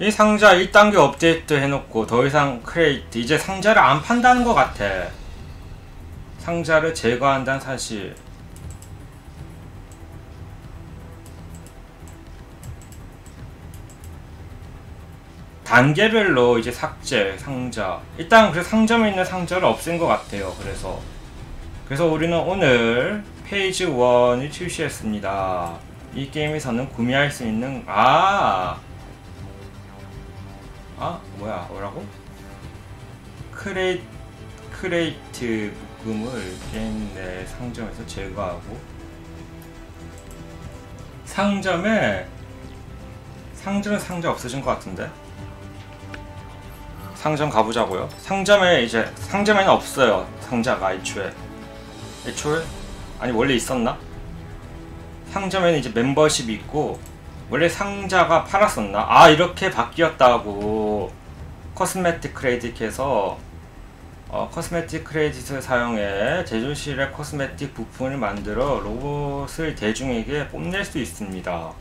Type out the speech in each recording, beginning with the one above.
이 상자 1단계 업데이트 해놓고 더 이상 크레이트 이제 상자를 안 판다는 것 같아. 상자를 제거한다는 사실. 단계별로 이제 삭제 상자. 일단 그 상점에 있는 상자를 없앤 것 같아요 그래서. 그래서 우리는 오늘 페이지 1을 출시했습니다. 이 게임에서는 구매할 수 있는 아 아 뭐야 뭐라고? 크레이 크레이트 묶음을 게임 내 상점에서 제거하고 상점에 상점에 상자 없어진 것 같은데 상점 가보자고요 상점에 이제 상점에는 없어요 상자가 애초에 애초에 아니 원래 있었나? 상점에는 이제 멤버십이 있고 원래 상자가 팔았었나? 아 이렇게 바뀌었다고 코스메틱 크레딧에서 어, 코스메틱 크레딧을 사용해 제조실의 코스메틱 부품을 만들어 로봇을 대중에게 뽐낼 수 있습니다.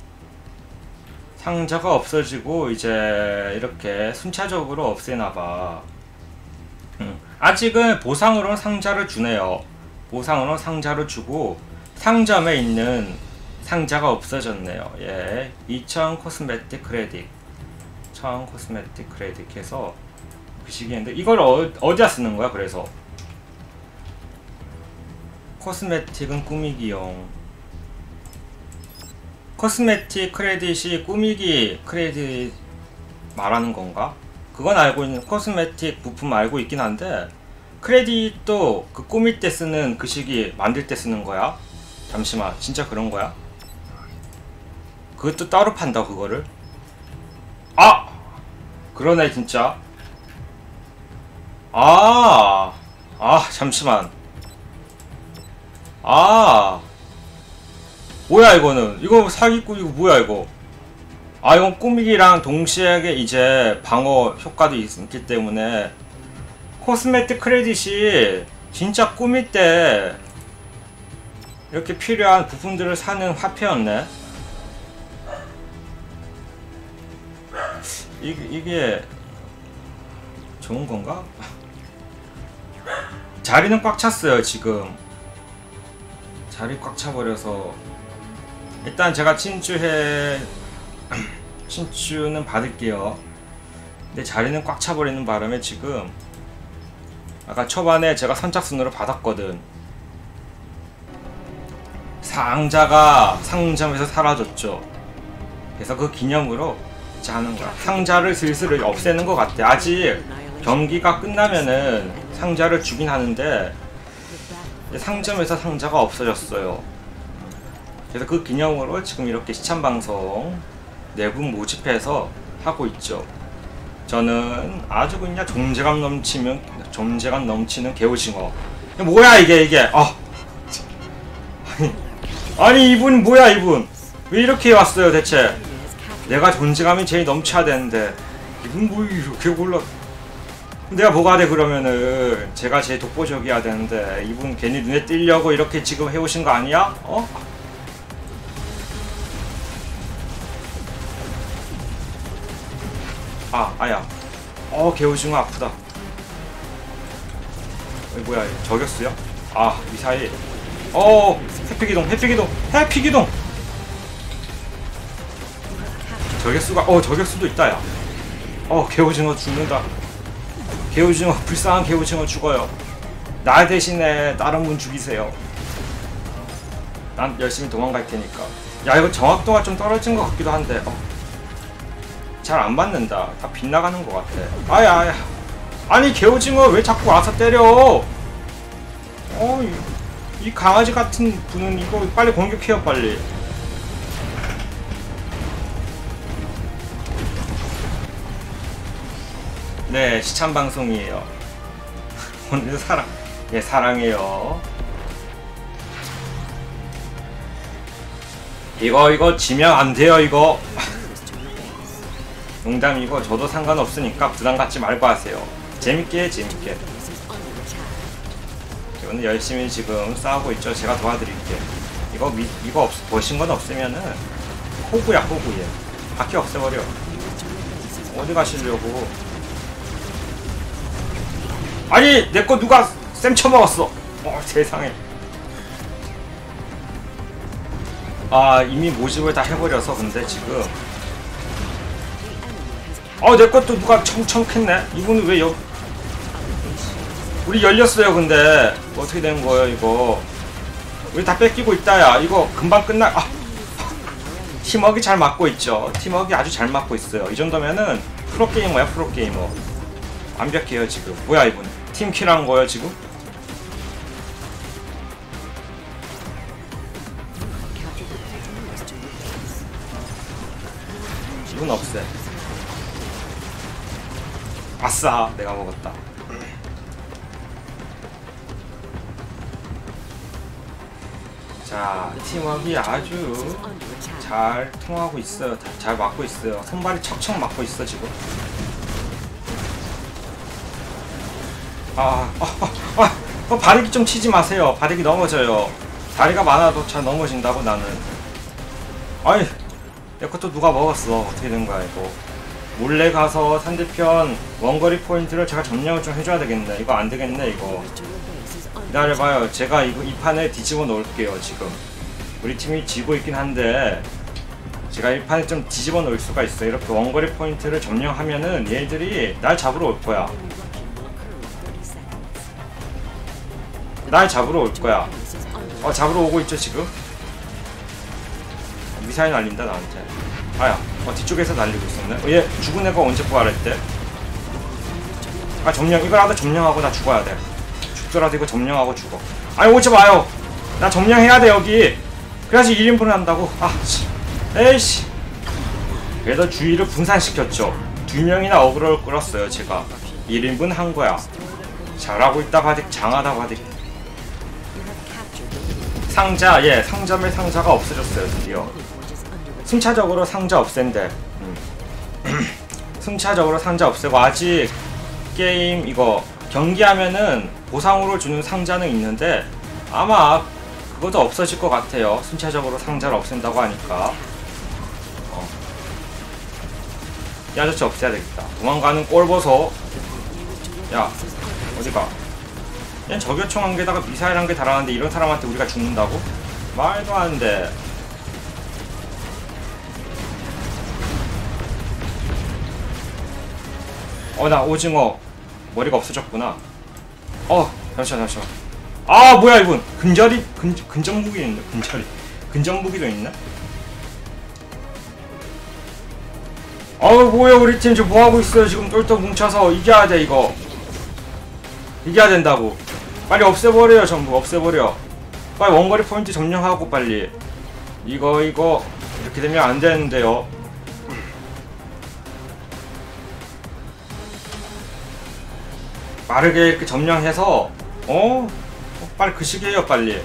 상자가 없어지고 이제 이렇게 순차적으로 없애나봐. 음, 아직은 보상으로 상자를 주네요. 보상으로 상자를 주고 상점에 있는 상자가 없어졌네요. 예, 2000 코스메틱 크레딧, 1000 코스메틱 크레딧 해서 그 시기인데 이걸 어, 어디다 쓰는 거야? 그래서 코스메틱은 꾸미기용. 코스메틱 크레딧이 꾸미기 크레딧 말하는 건가? 그건 알고 있는 코스메틱 부품 알고 있긴 한데 크레딧도 그 꾸밀 때 쓰는 그 시기 만들 때 쓰는 거야? 잠시만 진짜 그런 거야? 그것도 따로 판다 그거를? 아! 그러네 진짜. 아! 아 잠시만. 아! 뭐야 이거는? 이거 사기꾼 이거 뭐야 이거? 아 이건 꾸미기랑 동시에 이제 방어 효과도 있기 때문에 코스메틱 크레딧이 진짜 꾸밀 때 이렇게 필요한 부품들을 사는 화폐였네 이게, 이게 좋은 건가? 자리는 꽉 찼어요 지금. 자리 꽉 차버려서. 일단 제가 친추해 친추는 받을게요. 근데 자리는 꽉 차버리는 바람에 지금 아까 초반에 제가 선착순으로 받았거든. 상자가 상점에서 사라졌죠. 그래서 그 기념으로 하는 거야. 상자를 슬슬 없애는 것 같아. 아직 경기가 끝나면은 상자를 주긴 하는데 상점에서 상자가 없어졌어요. 그래서 그 기념으로 지금 이렇게 시참 방송 내분 모집해서 하고 있죠. 저는 아주 그냥 존재감 넘치면 존재감 넘치는 개오징어. 뭐야 이게 이게? 아 아니 아니 이분 뭐야 이분? 왜 이렇게 왔어요 대체? 내가 존재감이 제일 넘쳐야 되는데 이분 뭐 이렇게 골라. 내가 뭐가 돼 그러면은? 제가 제일 독보적이어야 되는데 이분 괜히 눈에 띄려고 이렇게 지금 해오신 거 아니야? 어? 아 아야. 어 개오징어 아프다. 어, 뭐야 저격수야? 아 미사일 어 해피기동 해피기동 해피기동 저격수가 어 저격수도 있다 야. 어 개오징어 죽는다. 개오징어 불쌍한 개오징어 죽어요. 나 대신에 다른 분 죽이세요. 난 열심히 도망갈 테니까. 야 이거 정확도가 좀 떨어진 것 같기도 한데 어. 잘안 맞는다. 다 빗나가는 것 같아. 아야 아야. 아니 개오징어 왜 자꾸 와서 때려? 어, 이, 이 강아지 같은 분은 이거 빨리 공격해요 빨리. 네, 시참 방송이에요. 오늘 사랑, 예, 사랑해요. 이거, 이거 지면 안 돼요, 이거. 농담이고, 저도 상관없으니까 부담 갖지 말고 하세요. 재밌게, 재밌게. 오늘 열심히 지금 싸우고 있죠. 제가 도와드릴게. 이거, 미, 이거 없, 보신 건 없으면은, 호구야, 호구, 얘. 바퀴 없애버려. 어디 가시려고 아니 내 거 누가 쌤 쳐먹었어? 어 세상에. 아 이미 모집을 다 해버려서 근데 지금. 어내 것도 누가 청청했네? 이분은 왜 여... 우리 열렸어요 근데. 어떻게 된 거예요 이거? 우리 다 뺏기고 있다 야. 이거 금방 끝날 아 팀워크 잘 맞고 있죠. 팀워크 아주 잘 맞고 있어요. 이 정도면은 프로게이머야 프로게이머. 완벽해요 지금. 뭐야 이분 팀킬 한 거예요 지금? 이분 없애 아싸 내가 먹었다. 자 팀워크 아주 잘 통하고 있어요. 다- 잘 맞고 있어요. 손발이 척척 맞고 있어 지금 아, 아, 아, 아, 어, 바리기 좀 치지 마세요. 바리기 넘어져요. 다리가 많아도 잘 넘어진다고 나는. 아이 내 것도 누가 먹었어? 어떻게 된 거야 이거? 몰래 가서 상대편 원거리 포인트를 제가 점령을 좀 해줘야 되겠네. 이거 안 되겠네 이거. 기다려봐요. 제가 이거 이 판에 뒤집어 놓을게요 지금. 우리 팀이 지고 있긴 한데 제가 이 판에 좀 뒤집어 놓을 수가 있어요. 이렇게 원거리 포인트를 점령하면은 얘들이 날 잡으러 올 거야 날 잡으러 올 거야. 어 잡으러 오고 있죠 지금? 미사일 날린다 나한테 아야 어 뒤쪽에서 날리고 있었네. 어, 얘 죽은 애가 언제 부활했대 아 점령 이거라도 점령하고 나 죽어야 돼. 죽더라도 이거 점령하고 죽어. 아니 오지 마요. 나 점령해야 돼 여기. 그래야지 1인분을 한다고. 아 씨. 에이씨. 그래서 주의를 분산시켰죠. 두 명이나 어그로를 끌었어요 제가. 1인분 한 거야. 잘하고 있다 바딕 장하다 바딕 상자 예 상점의 상자가 없어졌어요 드디어. 순차적으로 상자 없앤대 음. 순차적으로 상자 없애고 아직 게임 이거 경기하면은 보상으로 주는 상자는 있는데 아마 그것도 없어질 것 같아요. 순차적으로 상자를 없앤다고 하니까. 어. 이 아저씨 없애야 되겠다. 도망가는 꼴 보소. 야 어디가 얘 저격총 한 개다가 미사일 한 개 달았는데 이런 사람한테 우리가 죽는다고? 말도 안 돼. 어, 나 오징어 머리가 없어졌구나. 어, 잠시만, 잠시만. 아, 뭐야, 이분. 근절이, 근, 근정무기 있네, 근절이. 근정무기도 있네? 아우, 뭐야, 우리 팀 지금 뭐하고 있어요? 지금 똘똘 뭉쳐서 이겨야 돼, 이거. 이겨야 된다고. 빨리 없애버려요 전부. 없애버려. 빨리 원거리 포인트 점령하고 빨리. 이거 이거. 이렇게 되면 안 되는데요. 빠르게 이렇게 점령해서 어? 어, 빨리 그 시기에요 빨리.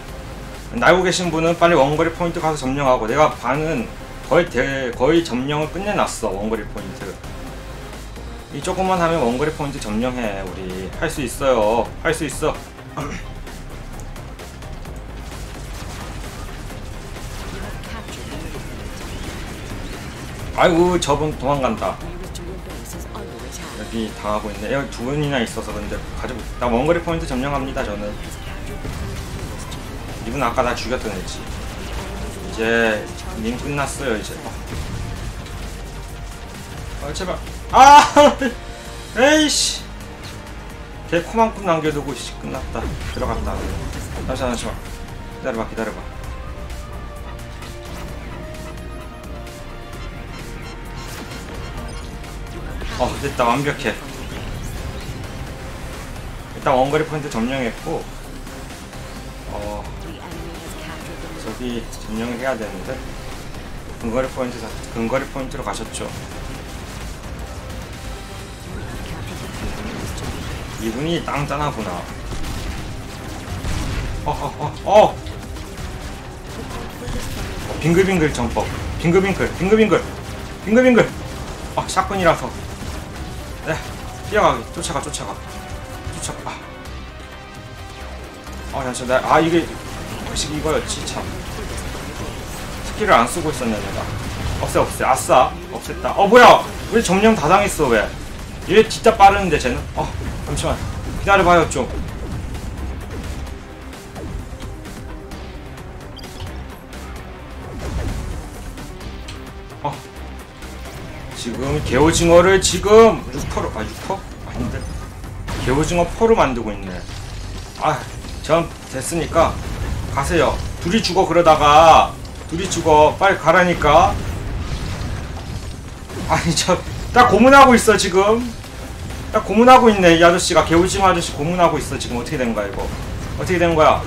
날고 계신 분은 빨리 원거리 포인트 가서 점령하고. 내가 반은 거의 대, 거의 점령을 끝내놨어 원거리 포인트. 이 조금만 하면 원거리 포인트 점령해 우리. 할 수 있어요. 할 수 있어 아이고 저분 도망간다. 여기 당하고 있네. 여기 두 분이나 있어서 근데 가지고 나 원거리 포인트 점령합니다 저는. 이분 아까 나 죽였던 애지. 이제 님 끝났어요 이제. 어. 아 제발. 아! 에이씨 걔 코만큼 남겨두고 씨 끝났다. 들어갔다. 잠시만 잠시만 기다려봐 기다려봐. 어 됐다. 완벽해. 일단 원거리 포인트 점령했고 어 저기 점령을 해야 되는데 근거리 포인트 근거리 포인트로 가셨죠 이분이 땅따나구나. 어어어 어, 어. 어, 빙글빙글 전법. 빙글빙글 빙글빙글 빙글빙글! 아 샷건이라서. 네 뛰어가기. 쫓아가 쫓아가. 쫓아가. 아, 아 나, 아 이게 역시 이거였지 참. 스킬을 안 쓰고 있었네 내가. 없애 없애. 아싸. 없앴다. 어 뭐야! 우리 점령 다 당했어 왜? 얘 진짜 빠르는데 쟤는? 어 잠시만 기다려봐요 좀. 어 지금 개오징어를 지금 6%로 아 6%? 아닌데 개오징어 포로 만들고 있네. 아전 됐으니까 가세요. 둘이 죽어 그러다가 둘이 죽어 빨리 가라니까. 아니 저 나 고문하고 있어 지금 나 고문하고 있네 이 아저씨가. 개울징어 아저씨 고문하고 있어 지금. 어떻게 된 거야 이거? 어떻게 된 거야?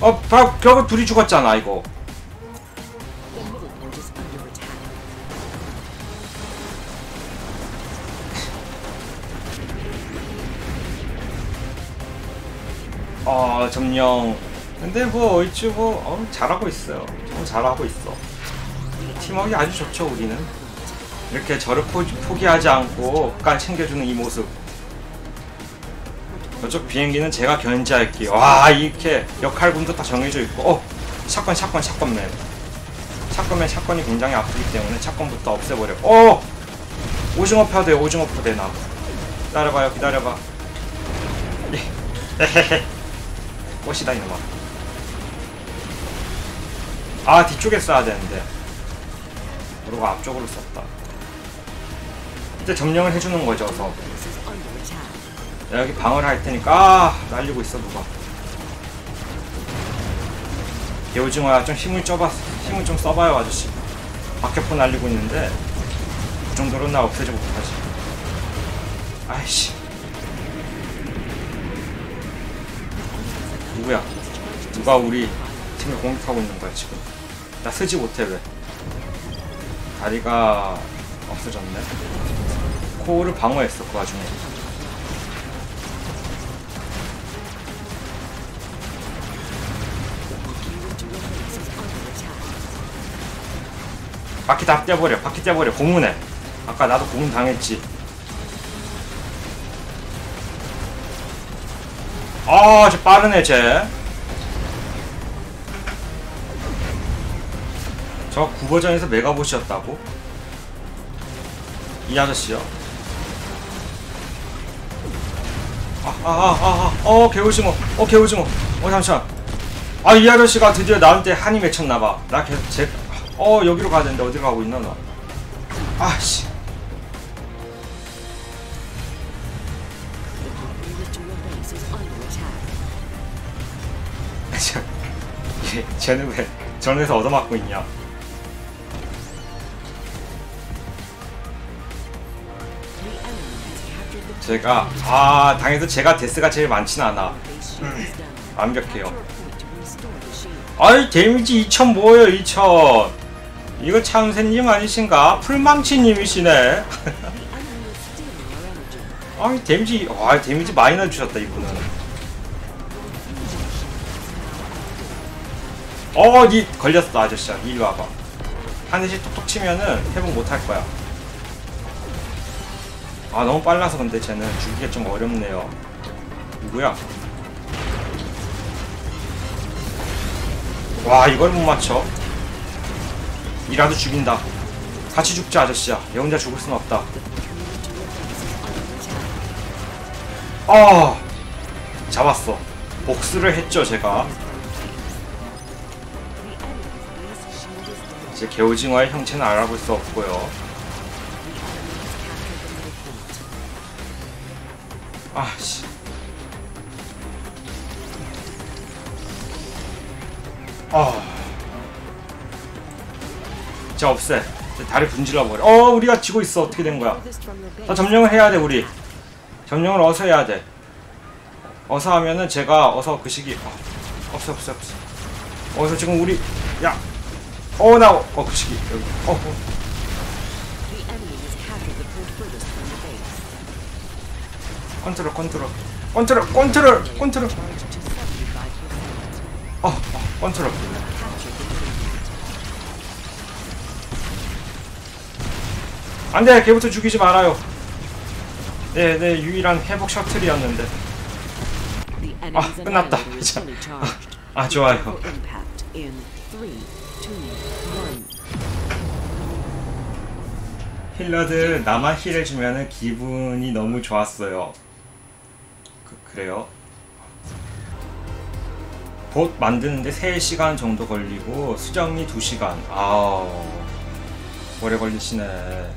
어 바, 결국 둘이 죽었잖아 이거. 어 점령. 근데 뭐 어이치 뭐 어, 잘하고 있어요. 정 잘하고 있어. 팀워크 아주 좋죠 우리는 이렇게 저를 포, 포기하지 않고 끝까지 챙겨주는 이 모습. 저쪽 비행기는 제가 견제할게요. 와 이렇게 역할군도 다 정해져 있고. 어 샷건 샷건 샷건맨 샷건맨 샷건이 굉장히 아프기 때문에 샷건부터 없애버려. 어! 오징어 펴대 오징어 펴대 나. 기다려봐요 기다려봐. 꽃이다 이놈아. 아 뒤쪽에 써야 되는데. 그러고 앞쪽으로 썼다 이제 점령을 해주는 거죠. 내가 여기 방어를 할 테니까 아 날리고 있어 누가. 개오징어야 좀 힘을 줘봐. 힘을 좀 써봐요 아저씨. 박격포 날리고 있는데 그 정도로 나 없애지 못하지. 아이씨. 누구야? 누가 우리 팀을 공격하고 있는 거야 지금? 나 쓰지 못해 왜? 다리가 없어졌네 코어를 방어했어 그 와중에. 바퀴 다 떼버려 바퀴 떼버려 고문해 아까 나도 고문 당했지 아저 빠르네 쟤저 구버전에서 메가봇이었다고? 이 아저씨요 아아아아어 개오징어 어 개오징어 어 잠시만. 아 이 아저씨가 드디어 나한테 한이 맺혔나봐. 나 계속 제... 어 여기로 가야 되는데 어디로 가고 있나 나? 아씨. 쟤는 왜 전에서 얻어맞고 있냐 제가 아 당해서 제가 데스가 제일 많진 않아 down. 완벽해요. 아이 데미지 2000 뭐예요 2000 이거 참새님 아니신가? 풀망치님이시네. 아이 데미지 와 데미지 많이 넣어주셨다 이분은 어 니 걸렸어 아저씨야 이리 와봐 한 대씩 톡톡 치면은 회복 못할 거야 아 너무 빨라서 근데 쟤는 죽이기 좀 어렵네요. 누구야? 와 이걸 못 맞춰? 이라도 죽인다. 같이 죽자 아저씨야. 얘 혼자 죽을 순 없다. 아 잡았어. 복수를 했죠 제가. 이제 개오징어의 형체는 알아볼 수 없고요 아씨. 아. 자 없애. 다리 분질러 버려. 어 우리가 지고 있어. 어떻게 된 거야? 다 점령을 해야 돼 우리. 점령을 어서 해야 돼. 어서 하면은 제가 어서 그 시기 어, 없어 없어 없어 어서 지금 우리 야어나어그 시기. 여기. 어, 어. 컨트롤 컨트롤 컨트롤 컨트롤 컨트롤 Charged to 75%. 어, 어 컨트롤. 안돼 걔부터 죽이지 말아요 네, 네 유일한 회복 셔틀이었는데 아 끝났다 charged. 아 좋아요. 힐러들 나만 힐해주면 기분이 너무 좋았어요. 그, 그래요? 봇 만드는데 3시간 정도 걸리고 수정이 2시간. 아우 오래 걸리시네.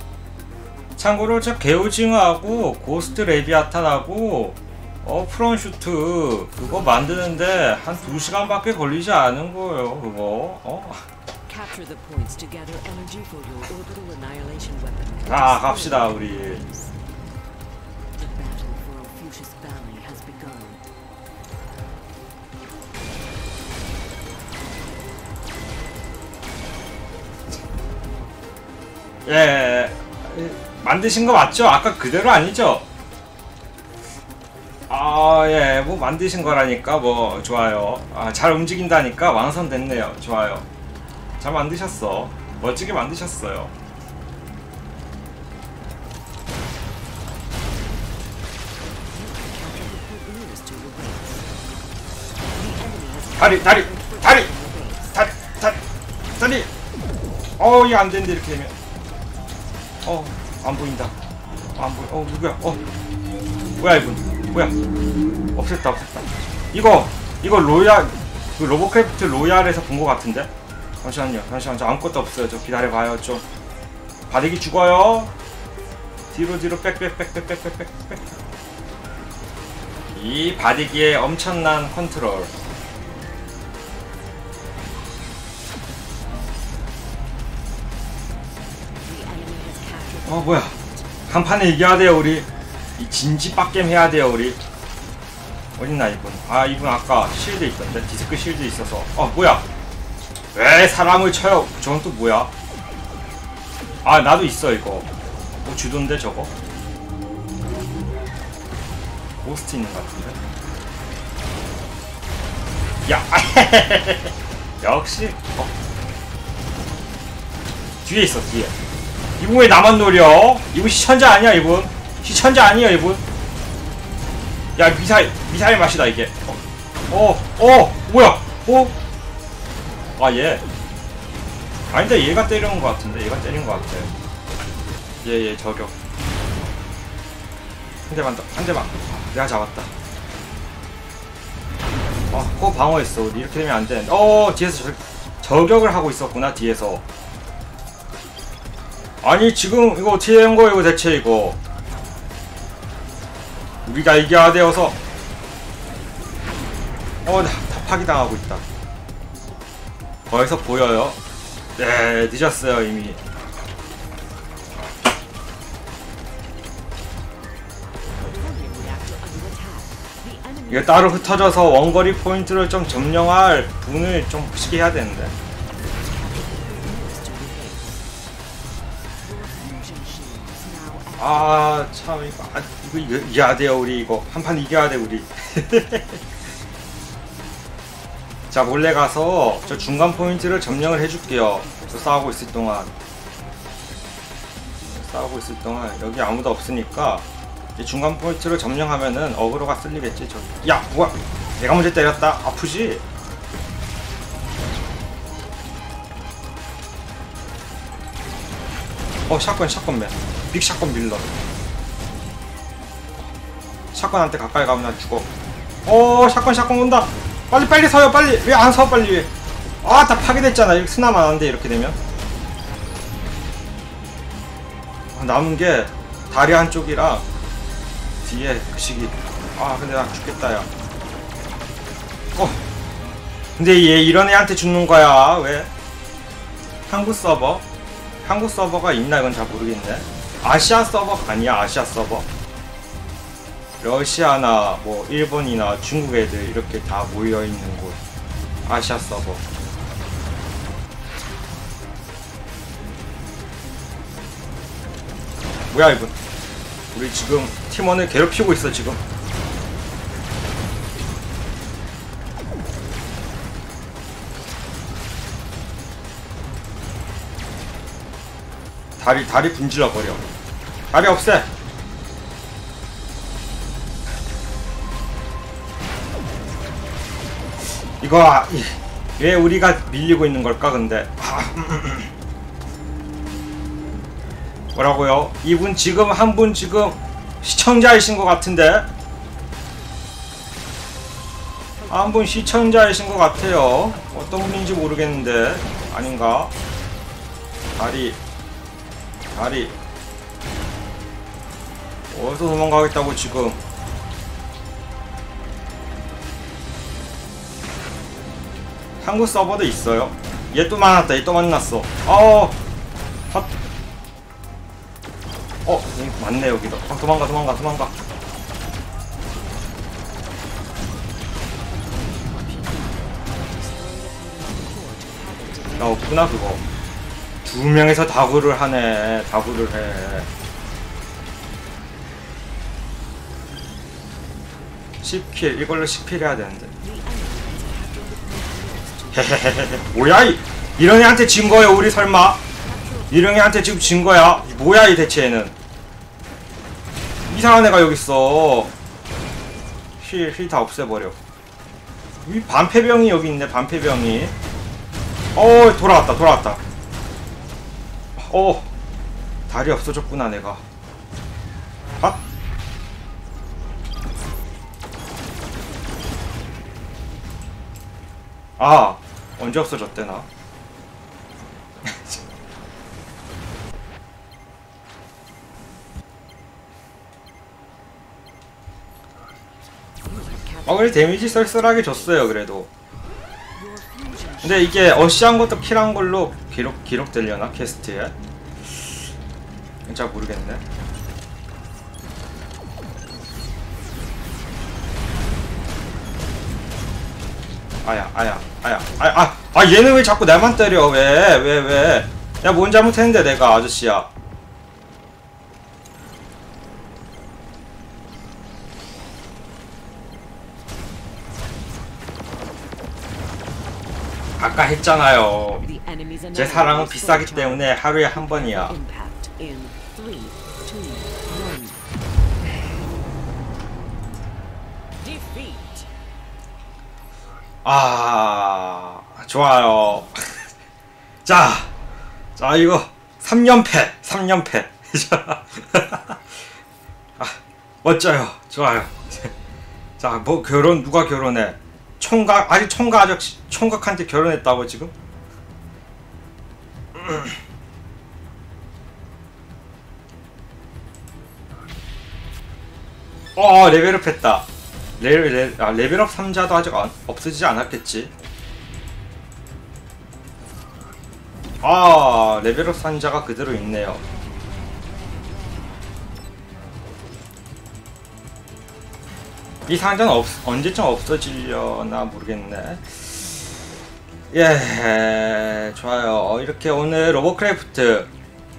참고로 저 개오징어하고 고스트 레비아탄하고 어 프론슈트 그거 만드는데 한 2시간밖에 걸리지 않은 거예요 그거 어? 아 갑시다 우리 예, 예, 만드신 거 맞죠? 아까 그대로 아니죠? 아, 예, 뭐 만드신 거라니까 뭐 좋아요. 아, 잘 움직인다니까 완성됐네요. 좋아요. 잘 만드셨어. 멋지게 만드셨어요. 다리, 다리, 다리. 다리, 다리, 다리. 어, 이거 안 되는데 이렇게 되면. 어, 안 보인다. 안 보여. 어, 누구야? 어, 뭐야 이분? 뭐야? 없앴다, 없앴다. 이거, 이거 로얄, 그 로보크래프트 로얄에서 본 것 같은데? 잠시만요, 잠시만, 저 아무것도 없어요. 저 기다려봐요, 좀. 바닥이 죽어요. 뒤로 뒤로 빽 빽 빽 빽 빽 빽 빽. 이 바디기의 엄청난 컨트롤. 어 뭐야. 한 판에 이겨야 돼요 우리. 이 진지 빡겜 해야 돼요 우리. 어딨나 이분? 아 이분 아까 실드 있던데? 디스크 실드 있어서. 어 뭐야. 왜 사람을 쳐요? 저건 또 뭐야? 아 나도 있어 이거. 뭐 주던데 저거? 고스트 있는 것 같은데? 야 역시 어. 뒤에 있어 뒤에 이분 왜 나만 노려? 이분 시천자 아니야 이분? 시천자 아니야 이분? 야 미사일 미사일 맛이다 이게. 어, 어, 어 뭐야? 어? 아 얘. 아닌데 얘가 때리는 것 같은데 얘가 때린 것 같아. 얘얘 저격. 한 대만 더, 한 대만. 내가 잡았다. 아, 그거 방어했어. 이렇게 되면 안 돼. 어, 뒤에서 저, 저격을 하고 있었구나 뒤에서. 아니 지금 이거 어떻게 된 거예요 대체 이거? 우리가 이겨야 되어서. 어나 파기 당하고 있다. 거기서 보여요? 네 늦었어요 이미. 이거 따로 흩어져서 원거리 포인트를 좀 점령할 분을 좀 쉽게 해야 되는데 아 참 이거 아, 이거 이겨야 돼요 우리 이거. 한 판 이겨야 돼 우리. 자 몰래 가서 저 중간 포인트를 점령을 해줄게요. 저 싸우고 있을 동안. 싸우고 있을 동안 여기 아무도 없으니까 이 중간 포인트를 점령하면은 어그로가 쓸리겠지 저기 야 뭐야? 내가 먼저 때렸다. 아프지? 어 샷건 샷건맨 빅 샷건 밀러 샷건한테 가까이 가면 나 죽어. 어 샷건 샷건 온다. 빨리 빨리 서요 빨리. 왜 안 서 빨리. 왜 아 다 파괴됐잖아. 이렇게 스나만 하는데 이렇게 되면. 아, 남은 게 다리 한쪽이랑 뒤에 그 시기. 아 근데 나 죽겠다 야. 어. 근데 얘 이런 애한테 죽는 거야. 왜? 한국 서버? 한국 서버가 있나? 이건 잘 모르겠네. 아시아 서버가 아니야 아시아 서버. 러시아나 뭐 일본이나 중국 애들 이렇게 다 모여 있는 곳. 아시아 서버. 뭐야 이분? 우리 지금 팀원을 괴롭히고 있어 지금. 다리 다리 분질러 버려. 다리 없애. 이거 왜 우리가 밀리고 있는 걸까 근데? 아, 뭐라고요? 이분 지금 한 분 지금 시청자이신 것 같은데? 한 분 시청자이신 것 같아요. 어떤 분인지 모르겠는데. 아닌가? 다리 다리. 어디서 도망가겠다고 지금? 한국 서버도 있어요? 얘 또 만났다 얘 또 만났어. 어 헛. 어 맞네 여기도. 아, 도망가 도망가 도망가. 나 없구나 그거 두 명에서 다구를 하네. 다구를 해. 10킬 이걸로 10킬 해야 되는데. 뭐야 이 이런 애한테 진 거야 우리 설마? 이런 애한테 지금 진 거야. 뭐야 이 대체 얘는? 이상한 애가 여기 있어. 힐 힐 다 없애버려. 이 반패병이 여기 있네 반패병이. 어 돌아왔다 돌아왔다 어 다리 없어졌구나 내가. 아! 아 언제 없어졌대 나? 어 그래 데미지 썰썰하게 줬어요 그래도 근데 이게 어시한 것도 킬한 걸로 기록 기록되려나 퀘스트에? 잘 모르겠네. 아야 아야 아야 아야 아, 아 얘는 왜 자꾸 나만 때려? 왜 왜 왜? 야 뭔 잘못했는데 내가 아저씨야 아까 했잖아요. 제 사랑은 비싸기 때문에 하루에 한 번이야. 아 좋아요. 자, 자 이거 3연패 3연패. 아, 멋져요. 좋아요. 자 뭐 결혼 누가 결혼해 총각 아직 총각 아저씨 총각한테 결혼했다고 지금? 어 레벨업 했다. 레벨, 레, 아, 레벨업 3자도 아직 안, 없어지지 않았겠지. 아 레벨업 상자가 그대로 있네요 이 상자는 없, 언제쯤 없어지려나 모르겠네. 예 좋아요. 어, 이렇게 오늘 로버크래프트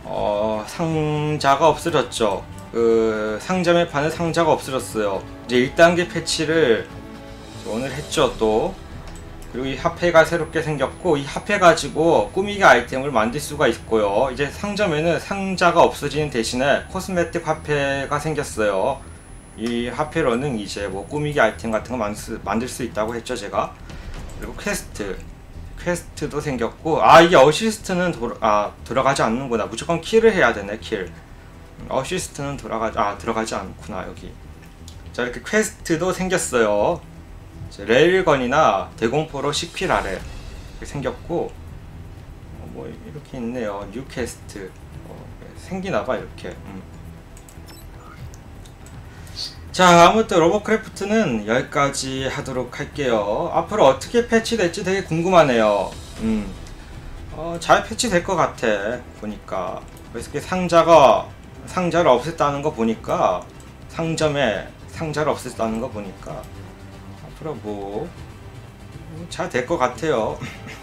어, 상자가 없어졌죠. 그 상점에 파는 상자가 없어졌어요. 이제 1단계 패치를 오늘 했죠 또. 그리고 이 화폐가 새롭게 생겼고 이 화폐 가지고 꾸미기 아이템을 만들 수가 있고요. 이제 상점에는 상자가 없어지는 대신에 코스메틱 화폐가 생겼어요 이 화폐로는 이제 뭐 꾸미기 아이템 같은 거 만들 수, 있다고 했죠 제가. 그리고 퀘스트 퀘스트도 생겼고 아 이게 어시스트는 돌아, 아, 들어가지 않는구나. 무조건 킬을 해야 되네 킬. 어시스트는 들어가지 아 들어가지 않구나 여기. 자 이렇게 퀘스트도 생겼어요. 레일건이나 대공포로 10킬 아래 생겼고 어, 뭐 이렇게 있네요. 뉴 퀘스트. 어, 생기나봐 이렇게. 음. 자 아무튼 로버크래프트는 여기까지 하도록 할게요. 앞으로 어떻게 패치될지 되게 궁금하네요. 음. 어, 잘 패치될 것 같아 보니까. 이렇게 상자가 상자를 없앴다는 거 보니까 상점에 상자를 없앴다는 거 보니까. 앞으로 뭐 잘 될 것 같아요